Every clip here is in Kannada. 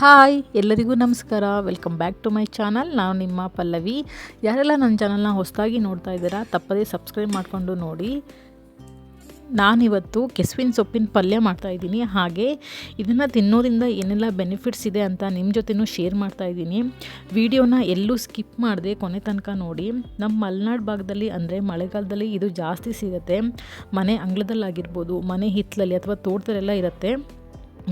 ಹಾಯ್, ಎಲ್ಲರಿಗೂ ನಮಸ್ಕಾರ. Welcome back to my channel ನಾನು ನಿಮ್ಮ ಪಲ್ಲವಿ. ಯಾರೆಲ್ಲ ನನ್ನ ಚಾನಲ್ನ ಹೊಸದಾಗಿ ನೋಡ್ತಾ ಇದ್ದೀರಾ, ತಪ್ಪದೇ ಸಬ್ಸ್ಕ್ರೈಬ್ ಮಾಡಿಕೊಂಡು ನೋಡಿ. ನಾನಿವತ್ತು ಕೆಸುವಿನ ಸೊಪ್ಪಿನ ಪಲ್ಯ ಮಾಡ್ತಾಯಿದ್ದೀನಿ ಹಾಗೆ ಇದನ್ನು ತಿನ್ನೋದ್ರಿಂದ ಏನೆಲ್ಲ ಬೆನಿಫಿಟ್ಸ್ ಇದೆ ಅಂತ ನಿಮ್ಮ ಜೊತೆನೂ ಶೇರ್ ಮಾಡ್ತಾಯಿದ್ದೀನಿ ವಿಡಿಯೋನ ಎಲ್ಲೂ ಸ್ಕಿಪ್ ಮಾಡದೆ ಕೊನೆ ತನಕ ನೋಡಿ. ನಮ್ಮ ಮಲೆನಾಡು ಭಾಗದಲ್ಲಿ ಅಂದರೆ ಮಳೆಗಾಲದಲ್ಲಿ ಇದು ಜಾಸ್ತಿ ಸಿಗುತ್ತೆ. ಮನೆ ಅಂಗಳದಲ್ಲಾಗಿರ್ಬೋದು, ಮನೆ ಹಿತ್ತಲಲ್ಲಿ ಅಥವಾ ತೋಟದಲ್ಲೆಲ್ಲ ಇರುತ್ತೆ.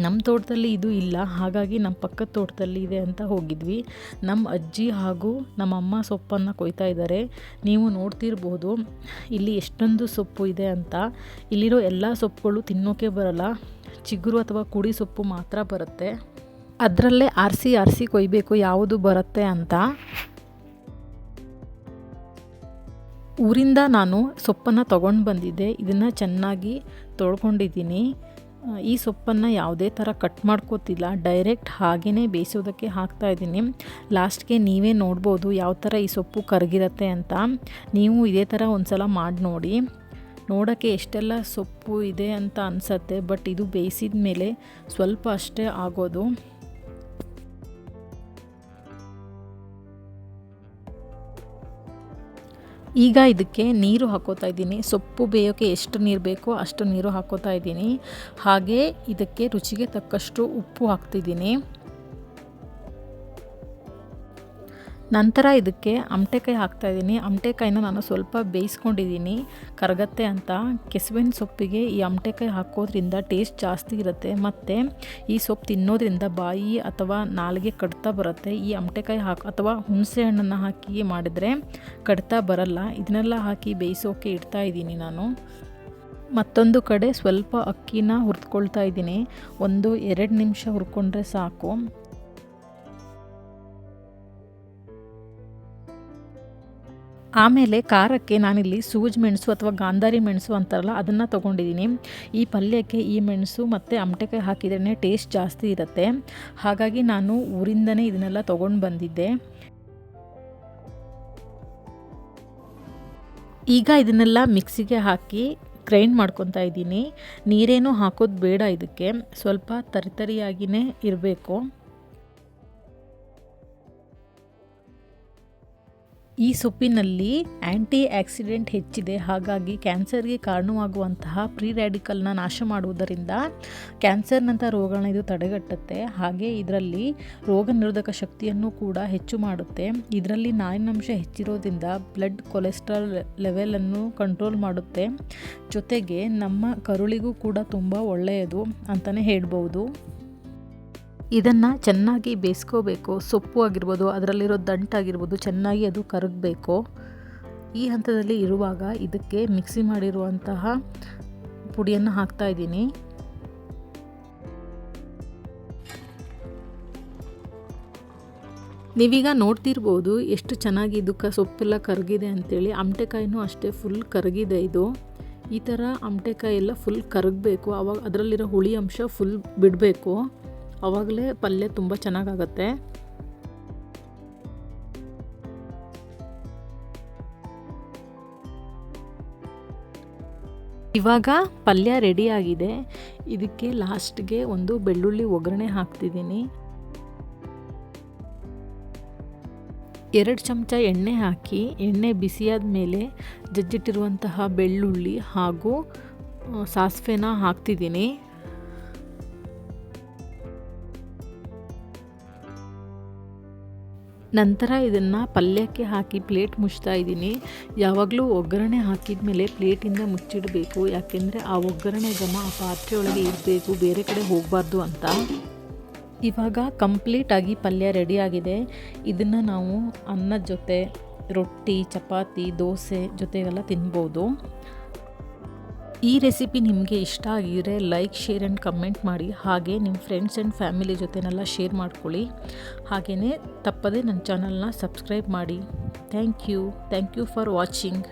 ನಮ್ಮ ತೋಟದಲ್ಲಿ ಇದು ಇಲ್ಲ, ಹಾಗಾಗಿ ನಮ್ಮ ಪಕ್ಕದ ತೋಟದಲ್ಲಿ ಇದೆ ಅಂತ ಹೋಗಿದ್ವಿ. ನಮ್ಮ ಅಜ್ಜಿ ಹಾಗೂ ನಮ್ಮಮ್ಮ ಸೊಪ್ಪನ್ನು ಕೊಯ್ತಾ ಇದ್ದಾರೆ. ನೀವು ನೋಡ್ತಿರ್ಬೋದು, ಇಲ್ಲಿ ಎಷ್ಟೊಂದು ಸೊಪ್ಪು ಇದೆ ಅಂತ. ಇಲ್ಲಿರೋ ಎಲ್ಲ ಸೊಪ್ಪುಗಳು ತಿನ್ನೋಕೆ ಬರಲ್ಲ. ಚಿಗುರು ಅಥವಾ ಕುಡಿ ಸೊಪ್ಪು ಮಾತ್ರ ಬರುತ್ತೆ. ಅದರಲ್ಲೇ ಆರಿಸಿ ಆರಿಸಿ ಕೊಯ್ಬೇಕು, ಯಾವುದು ಬರುತ್ತೆ ಅಂತ. ಊರಿಂದ ನಾನು ಸೊಪ್ಪನ್ನು ತೊಗೊಂಡು ಬಂದಿದ್ದೆ. ಇದನ್ನು ಚೆನ್ನಾಗಿ ತೊಳ್ಕೊಂಡಿದ್ದೀನಿ. ಈ ಸೊಪ್ಪನ್ನು ಯಾವುದೇ ಥರ ಕಟ್ ಮಾಡ್ಕೋತಿಲ್ಲ. ಡೈರೆಕ್ಟ್ ಹಾಗೇ ಬೇಯಿಸೋದಕ್ಕೆ ಹಾಕ್ತಾ ಇದ್ದೀನಿ. ಲಾಸ್ಟ್ಗೆ ನೀವೇ ನೋಡ್ಬೋದು ಯಾವ ಥರ ಈ ಸೊಪ್ಪು ಕರಗಿರತ್ತೆ ಅಂತ. ನೀವು ಇದೇ ಥರ ಒಂದು ಸಲ ಮಾಡಿ ನೋಡಿ. ನೋಡೋಕ್ಕೆ ಎಷ್ಟೆಲ್ಲ ಸೊಪ್ಪು ಇದೆ ಅಂತ ಅನಿಸತ್ತೆ, ಬಟ್ ಇದು ಬೇಯಿಸಿದ ಮೇಲೆ ಸ್ವಲ್ಪ ಅಷ್ಟೇ ಆಗೋದು. ಈಗ ಇದಕ್ಕೆ ನೀರು ಹಾಕೋತಾ ಇದ್ದೀನಿ. ಸೊಪ್ಪು ಬೇಯೋಕ್ಕೆ ಎಷ್ಟು ನೀರು ಬೇಕೋ ಅಷ್ಟು ನೀರು ಹಾಕೋತಾ ಇದ್ದೀನಿ. ಹಾಗೆ ಇದಕ್ಕೆ ರುಚಿಗೆ ತಕ್ಕಷ್ಟು ಉಪ್ಪು ಹಾಕ್ತಿದ್ದೀನಿ. ನಂತರ ಇದಕ್ಕೆ ಅಮಟೆಕಾಯಿ ಹಾಕ್ತಾಯಿದ್ದೀನಿ ಅಮಟೆಕಾಯಿನ ನಾನು ಸ್ವಲ್ಪ ಬೇಯಿಸ್ಕೊಂಡಿದ್ದೀನಿ. ಕರಗತ್ತೆ ಅಂತ. ಕೆಸುವಿನ ಸೊಪ್ಪಿಗೆ ಈ ಅಮಟೆಕಾಯಿ ಹಾಕೋದ್ರಿಂದ ಟೇಸ್ಟ್ ಜಾಸ್ತಿ ಇರುತ್ತೆ. ಮತ್ತು ಈ ಸೊಪ್ಪು ತಿನ್ನೋದ್ರಿಂದ ಬಾಯಿ ಅಥವಾ ನಾಲಿಗೆ ಕಡ್ತಾ ಬರುತ್ತೆ. ಈ ಅಮಟೆಕಾಯಿ ಹಾಕಿ ಅಥವಾ ಹುಣಸೆ ಹಣ್ಣನ್ನು ಹಾಕಿ ಮಾಡಿದರೆ ಕಡ್ತಾ ಬರಲ್ಲ. ಇದನ್ನೆಲ್ಲ ಹಾಕಿ ಬೇಯಿಸೋಕೆ ಇಡ್ತಾ ಇದ್ದೀನಿ ನಾನು. ಮತ್ತೊಂದು ಕಡೆ ಸ್ವಲ್ಪ ಅಕ್ಕಿನ ಹುರ್ಕೊಳ್ತಾ ಇದ್ದೀನಿ. ಒಂದು ಎರಡು ನಿಮಿಷ ಹುರ್ಕೊಂಡ್ರೆ ಸಾಕು. ಆಮೇಲೆ ಖಾರಕ್ಕೆ ನಾನಿಲ್ಲಿ ಸೂಜ್ ಮೆಣಸು ಅಥವಾ ಗಾಂಧಾರಿ ಮೆಣಸು ಅಂತಾರಲ್ಲ, ಅದನ್ನು ತೊಗೊಂಡಿದ್ದೀನಿ ಈ ಪಲ್ಯಕ್ಕೆ ಈ ಮೆಣಸು ಮತ್ತು ಅಮಟೆಕಾಯಿ ಹಾಕಿದ್ರೇ ಟೇಸ್ಟ್ ಜಾಸ್ತಿ ಇರುತ್ತೆ. ಹಾಗಾಗಿ ನಾನು ಊರಿಂದನೇ ಇದನ್ನೆಲ್ಲ ತೊಗೊಂಡು ಬಂದಿದ್ದೆ. ಈಗ ಇದನ್ನೆಲ್ಲ ಮಿಕ್ಸಿಗೆ ಹಾಕಿ ಗ್ರೈಂಡ್ ಮಾಡ್ಕೊತಾ ಇದ್ದೀನಿ. ನೀರೇನು ಹಾಕೋದು ಬೇಡ ಇದಕ್ಕೆ. ಸ್ವಲ್ಪ ತರಿತರಿಯಾಗಿಯೇ ಇರಬೇಕು. ಈ ಸೊಪ್ಪಿನಲ್ಲಿ ಆ್ಯಂಟಿ ಆಕ್ಸಿಡೆಂಟ್ ಹೆಚ್ಚಿದೆ. ಹಾಗಾಗಿ ಕ್ಯಾನ್ಸರ್ಗೆ ಕಾರಣವಾಗುವಂತಹ ಪ್ರೀ ರ್ಯಾಡಿಕಲ್ನ ನಾಶ ಮಾಡುವುದರಿಂದ ಕ್ಯಾನ್ಸರ್ನಂಥ ರೋಗಗಳನ್ನ ಇದು ತಡೆಗಟ್ಟುತ್ತೆ. ಹಾಗೆ ಇದರಲ್ಲಿ ರೋಗ ನಿರೋಧಕ ಶಕ್ತಿಯನ್ನು ಕೂಡ ಹೆಚ್ಚು ಮಾಡುತ್ತೆ. ಇದರಲ್ಲಿ ನಾರಿನಂಶ ಹೆಚ್ಚಿರೋದ್ರಿಂದ ಬ್ಲಡ್ ಕೊಲೆಸ್ಟ್ರಾಲ್ ಲೆವೆಲನ್ನು ಕಂಟ್ರೋಲ್ ಮಾಡುತ್ತೆ. ಜೊತೆಗೆ ನಮ್ಮ ಕರುಳಿಗೂ ಕೂಡ ತುಂಬ ಒಳ್ಳೆಯದು ಅಂತಲೇ ಹೇಳ್ಬೋದು ಇದನ್ನು ಚೆನ್ನಾಗಿ ಬೇಯಿಸ್ಕೋಬೇಕು. ಸೊಪ್ಪು ಆಗಿರ್ಬೋದು, ಅದರಲ್ಲಿರೋ ದಂಟಾಗಿರ್ಬೋದು ಚೆನ್ನಾಗಿ ಅದು ಕರಗಬೇಕು. ಈ ಹಂತದಲ್ಲಿ ಇರುವಾಗ ಇದಕ್ಕೆ ಮಿಕ್ಸಿ ಮಾಡಿರುವಂತಹ ಪುಡಿಯನ್ನು ಹಾಕ್ತಾ ಇದ್ದೀನಿ. ನೀವೀಗ ನೋಡ್ತಿರ್ಬೋದು ಎಷ್ಟು ಚೆನ್ನಾಗಿ ಇದಕ್ಕೆ ಸೊಪ್ಪೆಲ್ಲ ಕರಗಿದೆ ಅಂಥೇಳಿ ಅಮಟೆಕಾಯಿನೂ ಅಷ್ಟೇ ಫುಲ್ ಕರಗಿದೆ ಇದು. ಈ ಥರ ಅಮಟೆಕಾಯಿ ಎಲ್ಲ ಫುಲ್ ಕರಗಬೇಕು. ಅವಾಗ ಅದರಲ್ಲಿರೋ ಹುಳಿ ಅಂಶ ಫುಲ್ ಬಿಡಬೇಕು. ಆವಾಗಲೇ ಪಲ್ಯ ತುಂಬ ಚೆನ್ನಾಗಾಗತ್ತೆ. ಇವಾಗ ಪಲ್ಯ ರೆಡಿಯಾಗಿದೆ ಇದಕ್ಕೆ ಲಾಸ್ಟ್ಗೆ ಒಂದು ಬೆಳ್ಳುಳ್ಳಿ ಒಗ್ಗರಣೆ ಹಾಕ್ತಿದ್ದೀನಿ. ಎರಡು ಚಮಚ ಎಣ್ಣೆ ಹಾಕಿ, ಎಣ್ಣೆ ಬಿಸಿಯಾದ ಮೇಲೆ ಜಜ್ಜಿಟ್ಟಿರುವಂತಹ ಬೆಳ್ಳುಳ್ಳಿ ಹಾಗೂ ಸಾಸಿವೆನ ಹಾಕ್ತಿದ್ದೀನಿ. ನಂತರ ಇದನ್ನು ಪಲ್ಯಕ್ಕೆ ಹಾಕಿ ಪ್ಲೇಟ್ ಮುಚ್ತಾ ಇದ್ದೀನಿ. ಯಾವಾಗಲೂ ಒಗ್ಗರಣೆ ಹಾಕಿದ ಮೇಲೆ ಪ್ಲೇಟಿಂದ ಮುಚ್ಚಿಡಬೇಕು. ಯಾಕೆಂದರೆ ಆ ಒಗ್ಗರಣೆ ಘಮ ಆ ಪಾತ್ರೆಯೊಳಗೆ ಇರಬೇಕು. ಬೇರೆ ಕಡೆ ಹೋಗಬಾರ್ದು ಅಂತ. ಇವಾಗ ಕಂಪ್ಲೀಟಾಗಿ ಪಲ್ಯ ರೆಡಿಯಾಗಿದೆ ಇದನ್ನು ನಾವು ಅನ್ನದ ಜೊತೆ ರೊಟ್ಟಿ, ಚಪಾತಿ, ದೋಸೆ ಜೊತೆಗೆಲ್ಲ ತಿನ್ಬೋದು. ಈ ರೆಸಿಪಿ ನಿಮಗೆ ಇಷ್ಟ ಆಗಿದ್ರೆ ಲೈಕ್, ಶೇರ್ ಆ್ಯಂಡ್ ಕಮೆಂಟ್ ಮಾಡಿ. ಹಾಗೆ ನಿಮ್ಮ ಫ್ರೆಂಡ್ಸ್ ಆ್ಯಂಡ್ ಫ್ಯಾಮಿಲಿ ಜೊತೆನೆಲ್ಲ ಶೇರ್ ಮಾಡ್ಕೊಳ್ಳಿ. ಹಾಗೆಯೇ ತಪ್ಪದೇ ನನ್ನ ಚಾನಲ್ನ ಸಬ್ಸ್ಕ್ರೈಬ್ ಮಾಡಿ. Thank you. Thank you for watching.